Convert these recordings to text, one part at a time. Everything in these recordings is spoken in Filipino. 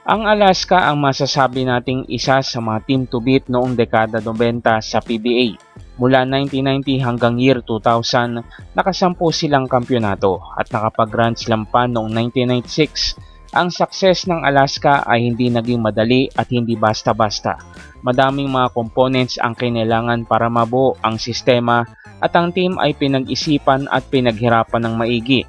Ang Alaska ang masasabi nating isa sa mga team to beat noong dekada 90 sa PBA. Mula 1990 hanggang year 2000, nakasampu silang kampyonato at nakapag-grand slam pa noong 1996. Ang success ng Alaska ay hindi naging madali at hindi basta-basta. Madaming mga components ang kinailangan para mabuo ang sistema at ang team ay pinag-isipan at pinaghirapan ng maigi.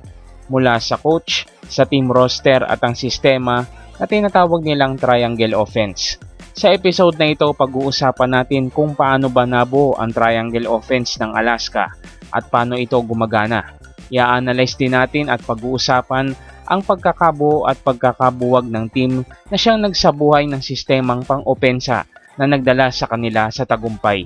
Mula sa coach, sa team roster at ang sistema na tinatawag nilang triangle offense. Sa episode na ito, pag-uusapan natin kung paano ba nabuo ang triangle offense ng Alaska at paano ito gumagana. I-analyze din natin at pag-uusapan ang pagkakabuo at pagkakabuwag ng team na siyang nagsabuhay ng sistemang pang-opensa na nagdala sa kanila sa tagumpay.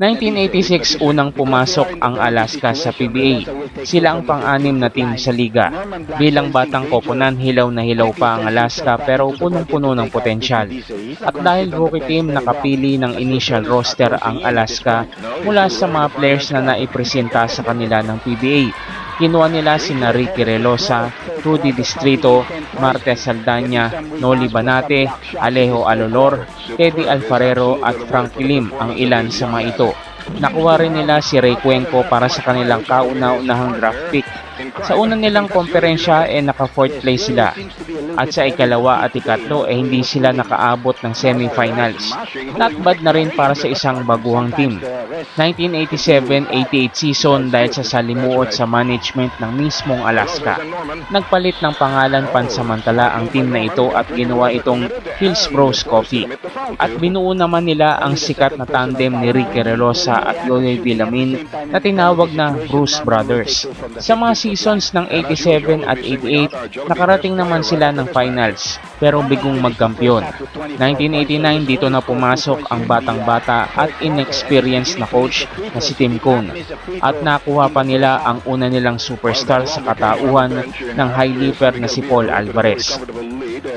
1986 unang pumasok ang Alaska sa PBA. Sila ang pang-anim na team sa liga. Bilang batang koponan, hilaw na hilaw pa ang Alaska pero punong-puno ng potensyal. At dahil rookie team nakapili ng initial roster ang Alaska mula sa mga players na naipresenta sa kanila ng PBA. Kinuha nila si Ricky Relosa, Rudy Distrito, Marte Saldana, Noli Banate, Alejo Alolor, Teddy Alfarero at Frankie Lim ang ilan sa mga ito. Nakuha rin nila si Ray Cuenco para sa kanilang kauna-unahang draft pick. Sa una nilang komperensya ay eh, naka 4th place sila at sa ikalawa at ikatlo ay eh, hindi sila nakaabot ng semifinals. Not bad na rin para sa isang baguhang team. 1987-88 season dahil sa salimuot sa management ng mismong Alaska. Nagpalit ng pangalan pansamantala ang team na ito at ginawa itong Hills Bros Coffee. At binuo naman nila ang sikat na tandem ni Ricky Relosa at Yoyoy Villamin na tinawag na Bruce Brothers. Sa mga seasons ng 87 at 88, nakarating naman sila ng finals pero bigong magkampiyon. 1989 dito na pumasok ang batang-bata at inexperienced na coach na si Tim Cone at nakuha pa nila ang una nilang superstar sa katauhan ng high leaper na si Paul Alvarez.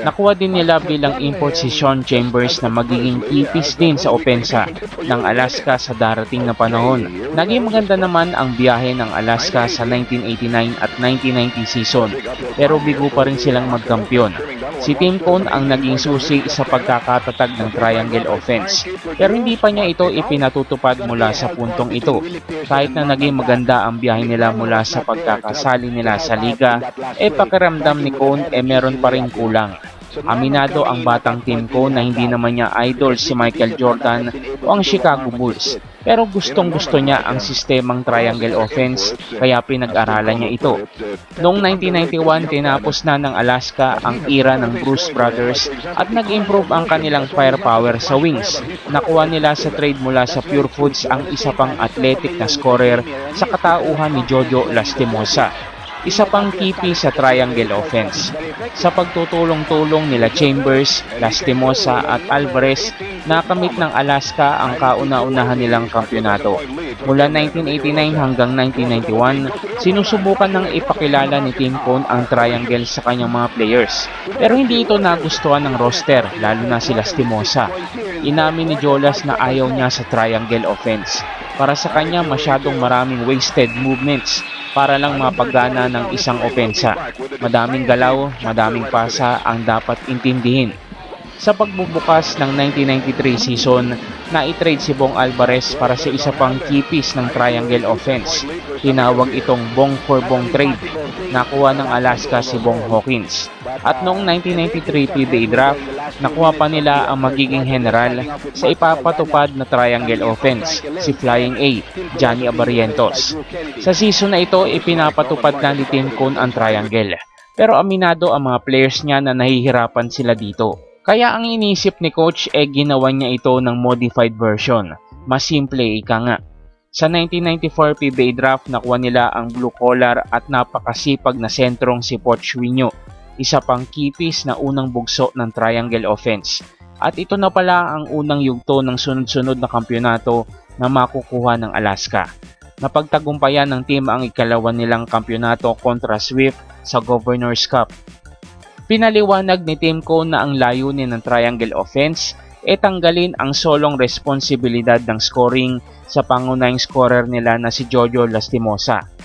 Nakuha din nila bilang import si Sean Chambers na magiging ipis din sa opensa ng Alaska sa darating na panahon. Naging maganda naman ang biyahe ng Alaska sa 1989 at 1990 season pero bigo pa rin silang magkampiyon. Si Tim Cone ang naging susi sa pagkakatatag ng triangle offense pero hindi pa niya ito ipinatutupad mula sa puntong ito. Kahit na naging maganda ang biyahe nila mula sa pagkakasali nila sa liga, eh pakiramdam ni Cone eh meron pa rin kulang. Aminado ang batang team ko na hindi naman niya idol si Michael Jordan o ang Chicago Bulls. Pero gustong gusto niya ang sistemang triangle offense kaya pinag-aralan niya ito. Noong 1991 tinapos na ng Alaska ang era ng Bruce Brothers at nag-improve ang kanilang firepower sa wings. Nakuha nila sa trade mula sa Pure Foods ang isa pang athletic na scorer sa katauhan ni Jojo Lastimosa isa pang kipi sa triangle offense. Sa pagtutulong-tulong nila Chambers, Lastimosa at Alvarez, nakamit ng Alaska ang kauna-unahan nilang kampyonato. Mula 1989 hanggang 1991, sinusubukan ng ipakilala ni Tim Cone ang triangle sa kanyang mga players. Pero hindi ito nagustuhan ng roster, lalo na si Lastimosa. Inamin ni Jolas na ayaw niya sa triangle offense. Para sa kanya masyadong maraming wasted movements para lang mapagana ng isang opensa. Madaming galaw, madaming pasa ang dapat intindihin. Sa pagbubukas ng 1993 season, na-trade si Bong Alvarez para sa isa pang piece ng triangle offense. Tinawag itong Bong for Bong trade. Nakuha ng Alaska si Bong Hawkins. At noong 1993 PBA draft, nakuha pa nila ang magiging general sa ipapatupad na triangle offense, si Flying A, Johnny Abarientos. Sa season na ito, ipinapatupad na ni Tim Cone ang triangle. Pero aminado ang mga players niya na nahihirapan sila dito. Kaya ang inisip ni coach eh, ginawa niya ito ng modified version. Mas simple ika nga. Sa 1994 PBA draft, nakuha nila ang blue collar at napakasipag na sentrong si Poch Winyo isa pang kipis na unang bugso ng triangle offense. At ito na pala ang unang yugto ng sunod-sunod na kampyonato na makukuha ng Alaska. Napagtagumpayan ng team ang ikalawa nilang kampyonato kontra Swift sa Governor's Cup. Pinaliwanag ni Team Cone na ang layunin ng triangle offense e tanggalin ang solong responsibilidad ng scoring sa pangunahing scorer nila na si Jojo Lastimosa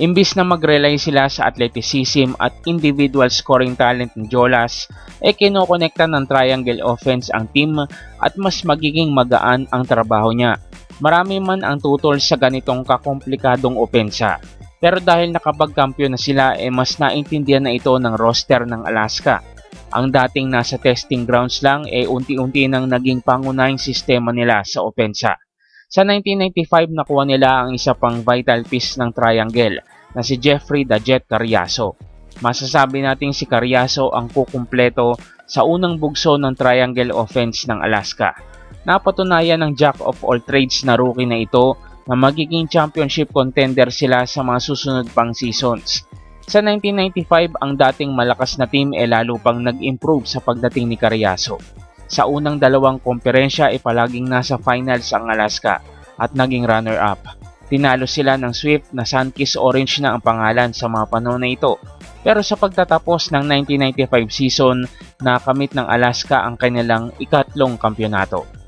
Imbis na mag-rely sila sa athleticism at individual scoring talent ni Jolas, e kinokonekta ng triangle offense ang team at mas magiging magaan ang trabaho niya. Marami man ang tutol sa ganitong kakomplikadong opensa. Pero dahil nakapagkampiyon na sila, e mas naintindihan na ito ng roster ng Alaska. Ang dating nasa testing grounds lang, e unti-unti nang naging pangunahing sistema nila sa opensa. Sa 1995 nakuha nila ang isa pang vital piece ng triangle na si Jeffrey Dajet Carriazo. Masasabi nating si Carriazo ang kukumpleto sa unang bugso ng triangle offense ng Alaska. Napatunayan ng jack of all trades na rookie na ito na magiging championship contender sila sa mga susunod pang seasons. Sa 1995, ang dating malakas na team ay lalo pang nag-improve sa pagdating ni Carriazo. Sa unang dalawang komperensya ay palaging nasa finals ang Alaska at naging runner-up. Tinalo sila ng Swift na Sunkiss Orange na ang pangalan sa mga panahon na ito. Pero sa pagtatapos ng 1995 season, nakamit ng Alaska ang kanilang ikatlong kampyonato.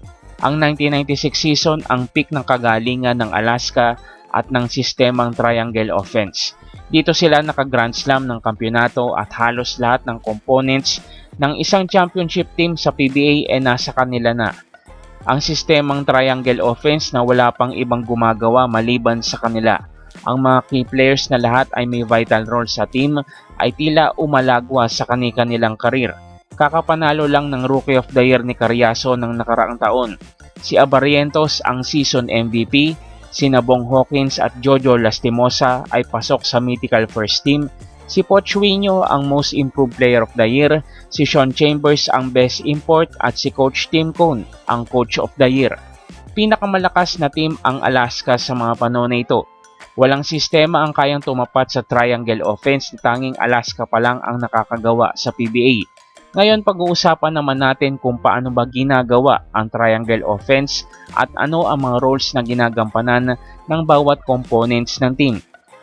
Ang 1996 season ang peak ng kagalingan ng Alaska at ng sistemang triangle offense. Dito sila naka-Grand Slam ng kampyonato at halos lahat ng components ng isang championship team sa PBA ay nasa kanila na. Ang sistemang triangle offense na wala pang ibang gumagawa maliban sa kanila. Ang mga key players na lahat ay may vital role sa team ay tila umalagwa sa kani-kanilang karir. Kakapanalo lang ng Rookie of the Year ni Carriazo ng nakaraang taon. Si Abarientos ang season MVP, si Nabong Hawkins at Jojo Lastimosa ay pasok sa mythical first team Si Pochuino ang Most Improved Player of the Year, si Sean Chambers ang Best Import at si Coach Tim Cone ang Coach of the Year. Pinakamalakas na team ang Alaska sa mga panahon na ito. Walang sistema ang kayang tumapat sa triangle offense, tanging Alaska pa lang ang nakakagawa sa PBA. Ngayon pag-uusapan naman natin kung paano ba ginagawa ang triangle offense at ano ang mga roles na ginagampanan ng bawat components ng team.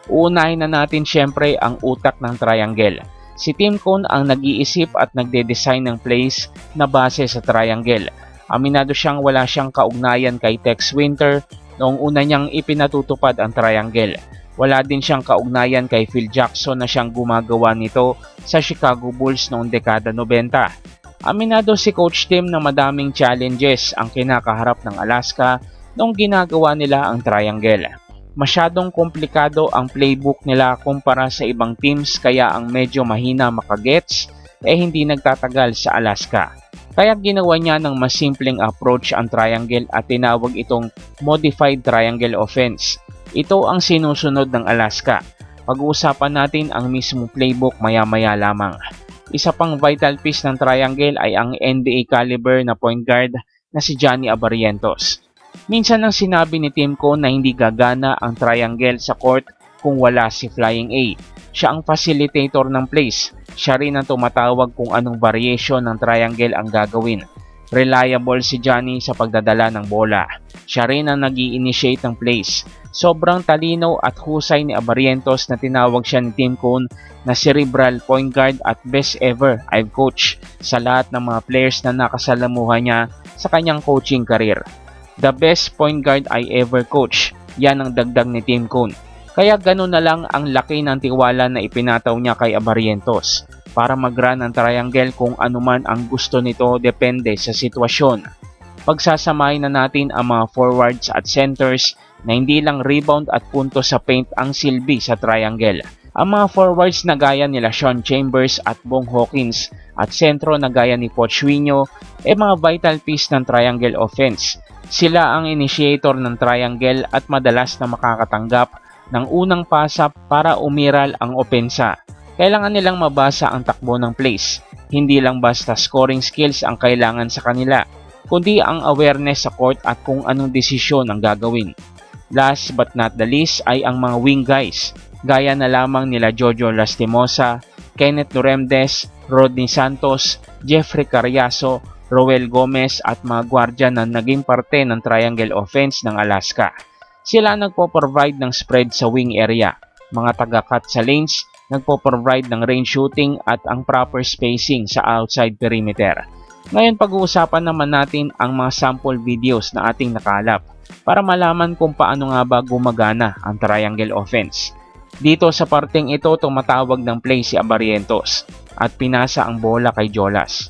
Uunahin na natin syempre ang utak ng triangle. Si Tim Cone ang nag-iisip at nagde-design ng plays na base sa triangle. Aminado siyang wala siyang kaugnayan kay Tex Winter noong una niyang ipinatutupad ang triangle. Wala din siyang kaugnayan kay Phil Jackson na siyang gumagawa nito sa Chicago Bulls noong dekada 90. Aminado si Coach Tim na madaming challenges ang kinakaharap ng Alaska noong ginagawa nila ang triangle. Masyadong komplikado ang playbook nila kumpara sa ibang teams kaya ang medyo mahina makagets eh hindi nagtatagal sa Alaska. Kaya ginawa niya ng mas simpleng approach ang triangle at tinawag itong modified triangle offense. Ito ang sinusunod ng Alaska. Pag-uusapan natin ang mismo playbook maya-maya lamang. Isa pang vital piece ng triangle ay ang NBA caliber na point guard na si Johnny Abarientos. Minsan nang sinabi ni Tim Cone na hindi gagana ang triangle sa court kung wala si Flying A. Siya ang facilitator ng plays. Siya rin ang tumatawag kung anong variation ng triangle ang gagawin. Reliable si Johnny sa pagdadala ng bola. Siya rin ang nag initiate ng plays. Sobrang talino at husay ni Abarientos na tinawag siya ni Tim Cone na cerebral point guard at best ever I've coached sa lahat ng mga players na nakasalamuhan niya sa kanyang coaching career. The best point guard I ever coach. Yan ang dagdag ni Tim Cone. Kaya ganun na lang ang laki ng tiwala na ipinataw niya kay Abarientos para mag-run ang triangle kung anuman ang gusto nito depende sa sitwasyon. Pagsasamahin na natin ang mga forwards at centers na hindi lang rebound at punto sa paint ang silbi sa triangle. Ang mga forwards na gaya nila Sean Chambers at Bong Hawkins at sentro na gaya ni Pochuino ay mga vital piece ng triangle offense sila ang initiator ng triangle at madalas na makakatanggap ng unang pasap para umiral ang opensa. Kailangan nilang mabasa ang takbo ng plays. Hindi lang basta scoring skills ang kailangan sa kanila, kundi ang awareness sa court at kung anong desisyon ang gagawin. Last but not the least ay ang mga wing guys, gaya na lamang nila Jojo Lastimosa, Kenneth Luremdes, Rodney Santos, Jeffrey Carriaso, Roel Gomez at mga gwardya na naging parte ng triangle offense ng Alaska. Sila nagpo-provide ng spread sa wing area, mga taga-cut sa lanes, nagpo-provide ng range shooting at ang proper spacing sa outside perimeter. Ngayon pag-uusapan naman natin ang mga sample videos na ating nakalap para malaman kung paano nga ba gumagana ang triangle offense. Dito sa parteng ito tumatawag ng play si Abarientos at pinasa ang bola kay Jolas.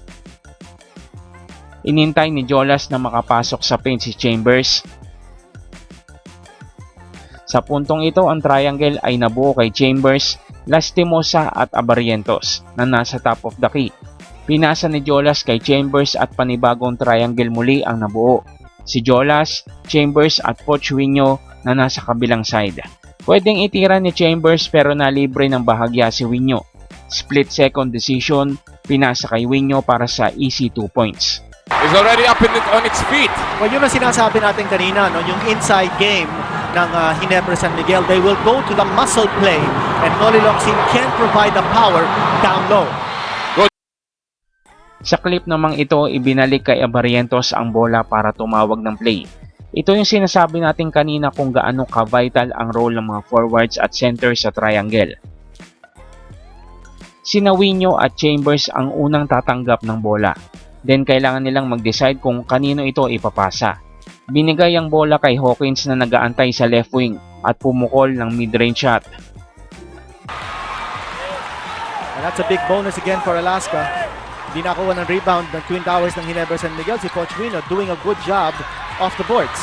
Inintay ni Jolas na makapasok sa paint si Chambers. Sa puntong ito ang triangle ay nabuo kay Chambers, Lastimosa at Abarientos na nasa top of the key. Pinasa ni Jolas kay Chambers at panibagong triangle muli ang nabuo. Si Jolas, Chambers at Pochwinho na nasa kabilang side. Pwedeng itira ni Chambers pero nalibre ng bahagya si Winyo. Split second decision, pinasa kay Winyo para sa easy 2 points. is already up in it, on its feet. Well, yun ang sinasabi natin kanina, no? yung inside game ng uh, Ginebra San Miguel. They will go to the muscle play and Noli Locsin can provide the power down low. Sa clip namang ito, ibinalik kay Abarientos ang bola para tumawag ng play. Ito yung sinasabi natin kanina kung gaano ka-vital ang role ng mga forwards at center sa triangle. Sina Winyo at Chambers ang unang tatanggap ng bola. Then kailangan nilang mag-decide kung kanino ito ipapasa. Binigay ang bola kay Hawkins na nagaantay sa left wing at pumukol ng mid-range shot. And that's a big bonus again for Alaska. Hindi nakuha ng rebound ng Twin Towers ng Ginebra San Miguel. Si Coach Wino doing a good job off the boards.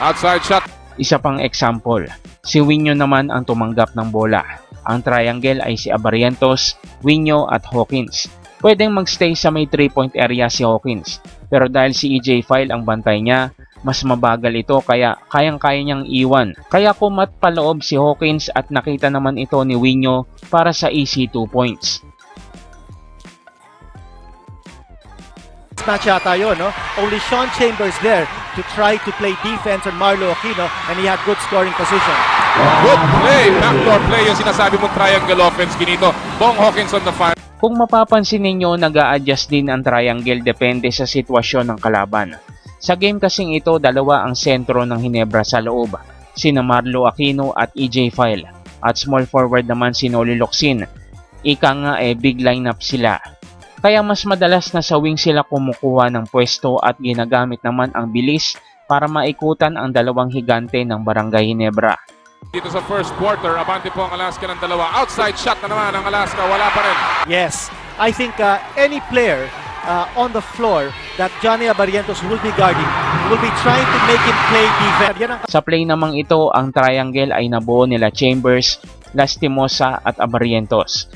Outside shot. Isa pang example, si Winyo naman ang tumanggap ng bola. Ang triangle ay si Abarientos, Winyo at Hawkins. Pwedeng magstay sa may 3-point area si Hawkins, pero dahil si EJ File ang bantay niya, mas mabagal ito kaya kayang-kaya niyang iwan. Kaya kumat paloob si Hawkins at nakita naman ito ni Winyo para sa easy 2 points. Match yata yun, no? Only Sean Chambers there to try to play defense on Marlo Aquino and he had good scoring position. Good play. Backdoor play yung sinasabi mong triangle offense, Ginito. Bong Hawkins on the fire. Kung mapapansin ninyo, nag adjust din ang triangle depende sa sitwasyon ng kalaban. Sa game kasing ito, dalawa ang sentro ng Hinebra sa loob, sina Marlo Aquino at EJ File, at small forward naman si Noli Locsin. Ika nga eh, big lineup sila. Kaya mas madalas na sa wing sila kumukuha ng pwesto at ginagamit naman ang bilis para maikutan ang dalawang higante ng Barangay Hinebra. Dito sa first quarter, abante po ang Alaska ng dalawa. Outside shot na naman ang Alaska. Wala pa rin. Yes, I think uh, any player uh, on the floor that Johnny Abarientos will be guarding will be trying to make him play defense. Sa play namang ito, ang triangle ay nabuo nila Chambers, Lastimosa at Abarientos.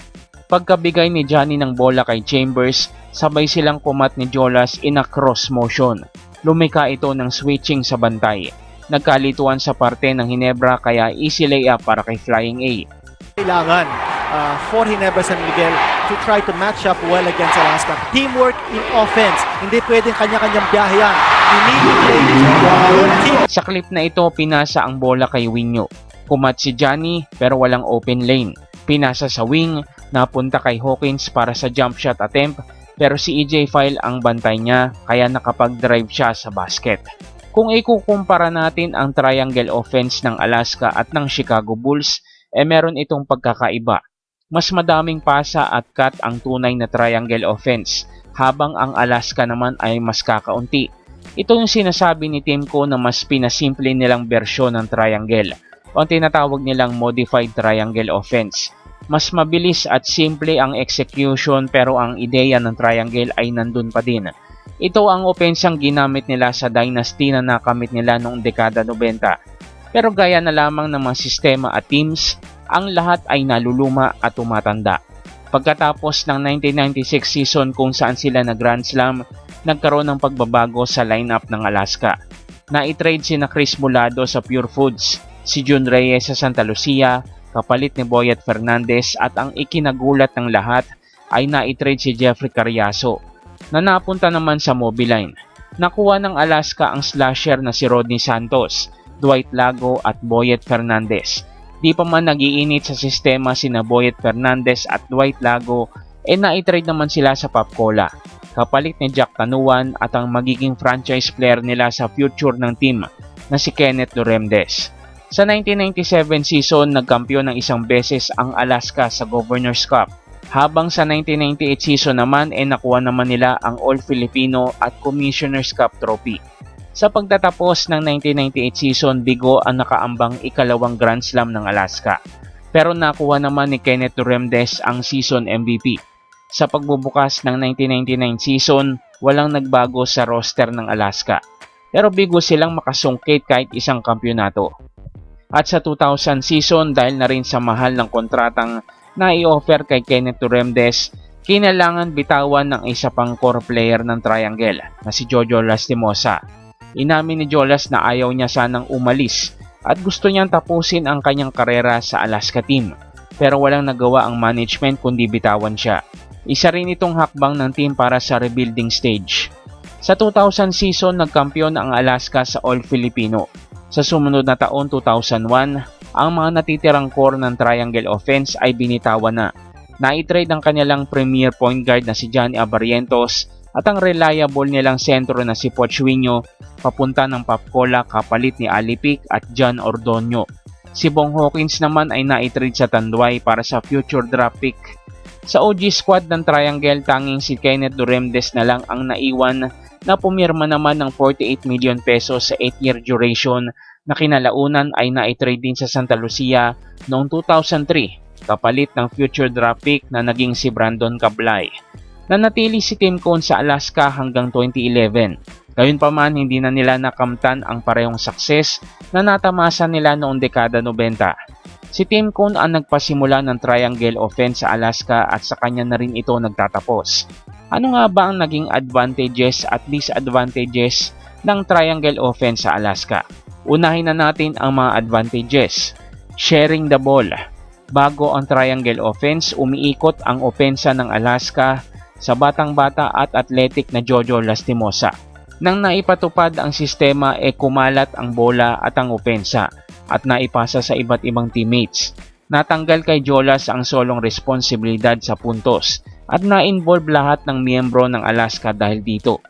Pagkabigay ni Johnny ng bola kay Chambers, sabay silang kumat ni Jolas in a cross motion. Lumika ito ng switching sa bantay. Nagkalituan sa parte ng Hinebra kaya easy layup para kay Flying A. kailangan uh, for Ginebra San Miguel to try to match up well against Alaska. Teamwork in offense. Hindi pwedeng kanya-kanyang biyahe. You need to play. Sa clip na ito, pinasa ang bola kay Winyo. Kumat si Johnny pero walang open lane. Pinasa sa wing, napunta kay Hawkins para sa jump shot attempt pero si EJ File ang bantay niya kaya nakapag-drive siya sa basket. Kung ikukumpara natin ang triangle offense ng Alaska at ng Chicago Bulls, eh meron itong pagkakaiba. Mas madaming pasa at cut ang tunay na triangle offense, habang ang Alaska naman ay mas kakaunti. Ito yung sinasabi ni Tim ko na mas pinasimple nilang bersyon ng triangle o tinatawag nilang modified triangle offense. Mas mabilis at simple ang execution pero ang ideya ng triangle ay nandun pa din. Ito ang opensang ginamit nila sa dynasty na nakamit nila noong dekada 90. Pero gaya na lamang ng mga sistema at teams, ang lahat ay naluluma at tumatanda. Pagkatapos ng 1996 season kung saan sila na Grand Slam, nagkaroon ng pagbabago sa lineup ng Alaska. Na-trade si na Chris Mulado sa Pure Foods, si Jun Reyes sa Santa Lucia, kapalit ni Boyet Fernandez at ang ikinagulat ng lahat ay na-trade si Jeffrey Carriaso na napunta naman sa Mobiline. Nakuha ng Alaska ang slasher na si Rodney Santos, Dwight Lago at Boyet Fernandez. Di pa man nagiinit sa sistema sina Boyet Fernandez at Dwight Lago, e na-trade naman sila sa Papcola. Kapalit ni Jack Tanuan at ang magiging franchise player nila sa future ng team na si Kenneth Loremdes. Sa 1997 season, nagkampiyon ng isang beses ang Alaska sa Governor's Cup. Habang sa 1998 season naman, e nakuha naman nila ang All-Filipino at Commissioner's Cup trophy. Sa pagtatapos ng 1998 season, bigo ang nakaambang ikalawang Grand Slam ng Alaska. pero nakuha naman ni Kenneth Duremdes ang season MVP. Sa pagbubukas ng 1999 season, walang nagbago sa roster ng Alaska. Pero bigo silang makasungkit kahit isang kampyonato. At sa 2000 season, dahil na rin sa mahal ng kontratang na i-offer kay Kenneth Duremdes, kinailangan bitawan ng isa pang core player ng Triangle na si Jojo Lastimosa. Inamin ni Jolas na ayaw niya sanang umalis at gusto niyang tapusin ang kanyang karera sa Alaska team. Pero walang nagawa ang management kundi bitawan siya. Isa rin itong hakbang ng team para sa rebuilding stage. Sa 2000 season, nagkampiyon ang Alaska sa All Filipino. Sa sumunod na taon 2001, ang mga natitirang core ng Triangle Offense ay binitawan na. Naitrade ang kanilang premier point guard na si Johnny Abarientos at ang reliable nilang sentro na si Pochuino papunta ng Papcola kapalit ni Alipik at John Ordonio. Si Bong Hawkins naman ay naitrade sa Tanduay para sa future draft pick. Sa OG squad ng Triangle, tanging si Kenneth Duremdes na lang ang naiwan na pumirma naman ng 48 million pesos sa 8-year duration na kinalaunan ay naitrade din sa Santa Lucia noong 2003 kapalit ng future draft pick na naging si Brandon Cablay. Nanatili si Tim Cone sa Alaska hanggang 2011. Gayunpaman hindi na nila nakamtan ang parehong success na natamasa nila noong dekada 90. Si Tim Cone ang nagpasimula ng triangle offense sa Alaska at sa kanya na rin ito nagtatapos. Ano nga ba ang naging advantages at disadvantages ng triangle offense sa Alaska? Unahin na natin ang mga advantages. Sharing the ball. Bago ang triangle offense, umiikot ang opensa ng Alaska sa batang-bata at athletic na Jojo Lastimosa. Nang naipatupad ang sistema e kumalat ang bola at ang opensa at naipasa sa iba't ibang teammates. Natanggal kay Jolas ang solong responsibilidad sa puntos at na-involve lahat ng miyembro ng Alaska dahil dito.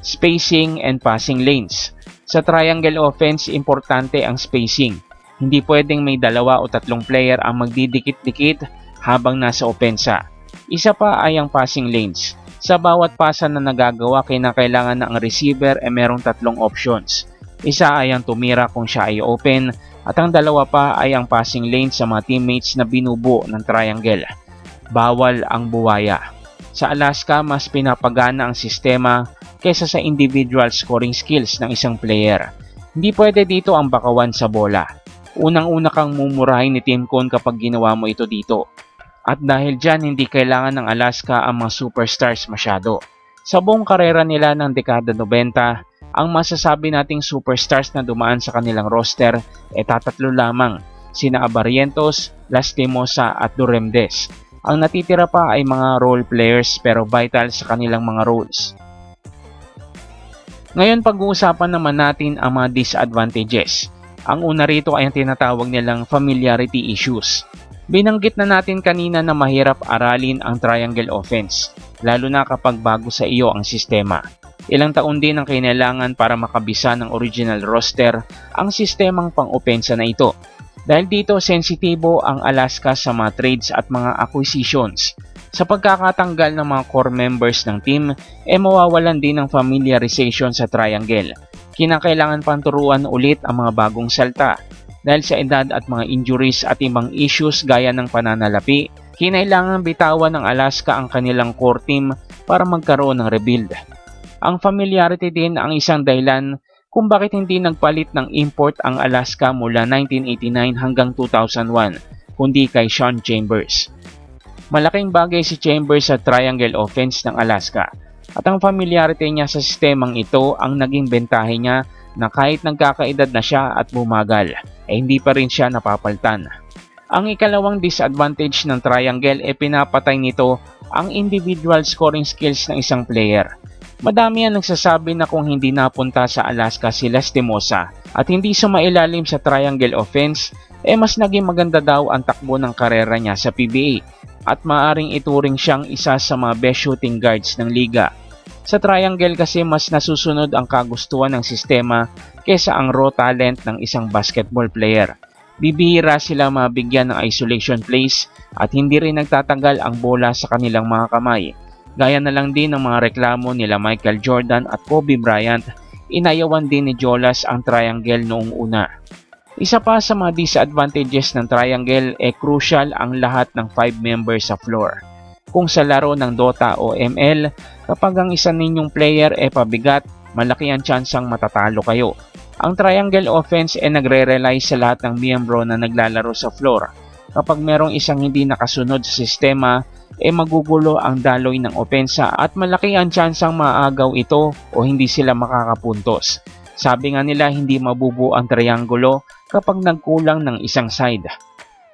Spacing and passing lanes. Sa triangle offense, importante ang spacing. Hindi pwedeng may dalawa o tatlong player ang magdidikit-dikit habang nasa opensa. Isa pa ay ang passing lanes. Sa bawat pasa na nagagawa, kinakailangan na ang receiver ay merong tatlong options. Isa ay ang tumira kung siya ay open at ang dalawa pa ay ang passing lane sa mga teammates na binubuo ng triangle. Bawal ang buwaya. Sa Alaska, mas pinapagana ang sistema kaysa sa individual scoring skills ng isang player. Hindi pwede dito ang bakawan sa bola. Unang-una kang mumurahin ni Tim Cone kapag ginawa mo ito dito. At dahil dyan, hindi kailangan ng Alaska ang mga superstars masyado. Sa buong karera nila ng dekada 90, ang masasabi nating superstars na dumaan sa kanilang roster ay tatatlo lamang, sina Abarientos, Lastimosa at Duremdes. Ang natitira pa ay mga role players pero vital sa kanilang mga roles. Ngayon pag-uusapan naman natin ang mga disadvantages. Ang una rito ay ang tinatawag nilang familiarity issues. Binanggit na natin kanina na mahirap aralin ang triangle offense, lalo na kapag bago sa iyo ang sistema. Ilang taon din ang kinailangan para makabisa ng original roster ang sistemang pang-opensa na ito. Dahil dito sensitibo ang Alaska sa mga trades at mga acquisitions. Sa pagkakatanggal ng mga core members ng team, e eh mawawalan din ng familiarization sa triangle. Kinakailangan pang turuan ulit ang mga bagong salta. Dahil sa edad at mga injuries at ibang issues gaya ng pananalapi, kinailangan bitawan ng Alaska ang kanilang core team para magkaroon ng rebuild. Ang familiarity din ang isang dahilan kung bakit hindi nagpalit ng import ang Alaska mula 1989 hanggang 2001, kundi kay Sean Chambers. Malaking bagay si Chambers sa triangle offense ng Alaska at ang familiarity niya sa sistemang ito ang naging bentahe niya na kahit nagkakaedad na siya at bumagal, eh hindi pa rin siya napapaltan. Ang ikalawang disadvantage ng triangle ay pinapatay nito ang individual scoring skills ng isang player. Madami ang nagsasabi na kung hindi napunta sa Alaska si Lastimosa at hindi sumailalim sa triangle offense, eh mas naging maganda daw ang takbo ng karera niya sa PBA at maaring ituring siyang isa sa mga best shooting guards ng liga. Sa triangle kasi mas nasusunod ang kagustuhan ng sistema kesa ang raw talent ng isang basketball player. Bibihira sila mabigyan ng isolation plays at hindi rin nagtatagal ang bola sa kanilang mga kamay. Gaya na lang din ng mga reklamo nila Michael Jordan at Kobe Bryant, inayawan din ni Jolas ang triangle noong una. Isa pa sa mga disadvantages ng triangle e crucial ang lahat ng 5 members sa floor. Kung sa laro ng Dota o ML, kapag ang isa ninyong player e pabigat, malaki ang tsansang matatalo kayo. Ang triangle offense e nagre-rely sa lahat ng miyembro na naglalaro sa floor. Kapag merong isang hindi nakasunod sa sistema, e magugulo ang daloy ng opensa at malaki ang tsansang maagaw ito o hindi sila makakapuntos. Sabi nga nila hindi mabubuo ang triangulo kapag nagkulang ng isang side.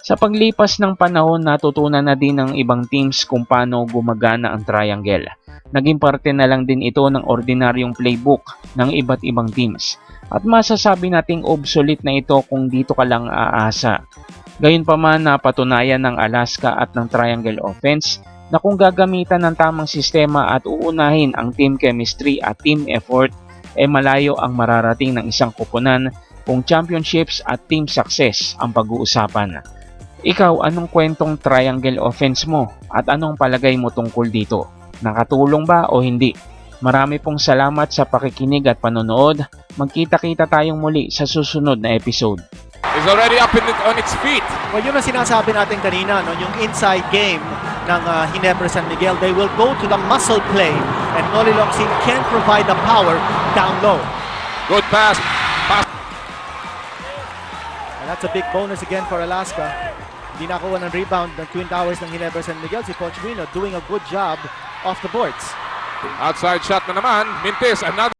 Sa paglipas ng panahon natutunan na din ng ibang teams kung paano gumagana ang triangle. Naging parte na lang din ito ng ordinaryong playbook ng iba't ibang teams. At masasabi nating obsolete na ito kung dito ka lang aasa. Gayunpaman napatunayan ng Alaska at ng Triangle Offense na kung gagamitan ng tamang sistema at uunahin ang team chemistry at team effort, eh malayo ang mararating ng isang kupunan kung championships at team success ang pag-uusapan. Ikaw, anong kwentong triangle offense mo at anong palagay mo tungkol dito? Nakatulong ba o hindi? Marami pong salamat sa pakikinig at panonood. Magkita-kita tayong muli sa susunod na episode. Is already up in it, on its feet. Well, yun ang sinasabi natin kanina, no? yung inside game ng uh, Ginebra San Miguel. They will go to the muscle play and Noli Longsin can provide the power down low. Good pass. Pass And that's a big bonus again for Alaska. Hindi nakuha ng rebound ng Twin Towers ng Ginebra San Miguel. Si Coach doing a good job off the boards. outside shot na naman. Mintis, another